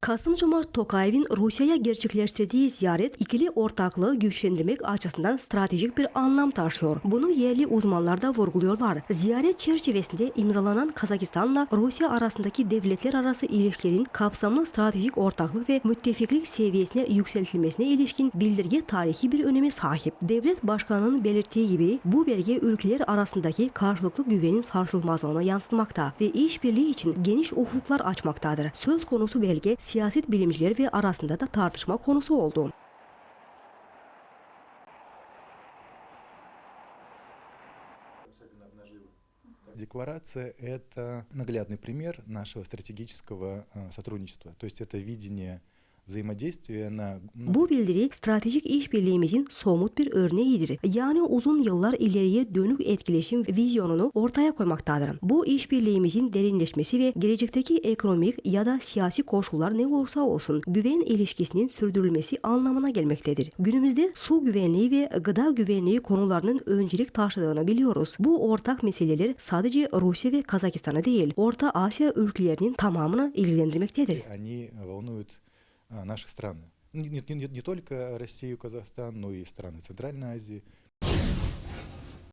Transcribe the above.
Kasım-Jomart Tokayev'in Rusya'ya gerçekleştirdiği ziyaret ikili ortaklığı güçlendirmek açısından stratejik bir anlam taşıyor. Bunu yerli uzmanlar da vurguluyorlar. Ziyaret çerçevesinde imzalanan Kazakistan'la Rusya arasındaki devletler arası ilişkilerin kapsamlı stratejik ortaklık ve müttefiklik seviyesine yükseltilmesine ilişkin bildirge tarihi bir öneme sahip. Devlet başkanının belirttiği gibi bu belge ülkeler arasındaki karşılıklı güvenin sarsılmazlığına yansıtmakta ve işbirliği için geniş ufuklar açmaktadır. Söz konusu belge siyaset bilimciler ve arasında da tartışma konusu oldu. Декларация – это наглядный пример нашего стратегического э, сотрудничества. То есть это видение Bu bildiri stratejik işbirliğimizin somut bir örneğidir. Yani uzun yıllar ileriye dönük etkileşim vizyonunu ortaya koymaktadır. Bu işbirliğimizin derinleşmesi ve gelecekteki ekonomik ya da siyasi koşullar ne olursa olsun güven ilişkisinin sürdürülmesi anlamına gelmektedir. Günümüzde su güvenliği ve gıda güvenliği konularının öncelik taşıdığını biliyoruz. Bu ortak meseleler sadece Rusya ve Kazakistan'ı değil, Orta Asya ülkelerinin tamamını ilgilendirmektedir. Yani, наши страны. Не, не- не- не только Россию, Казахстан, но и страны Центральной Азии,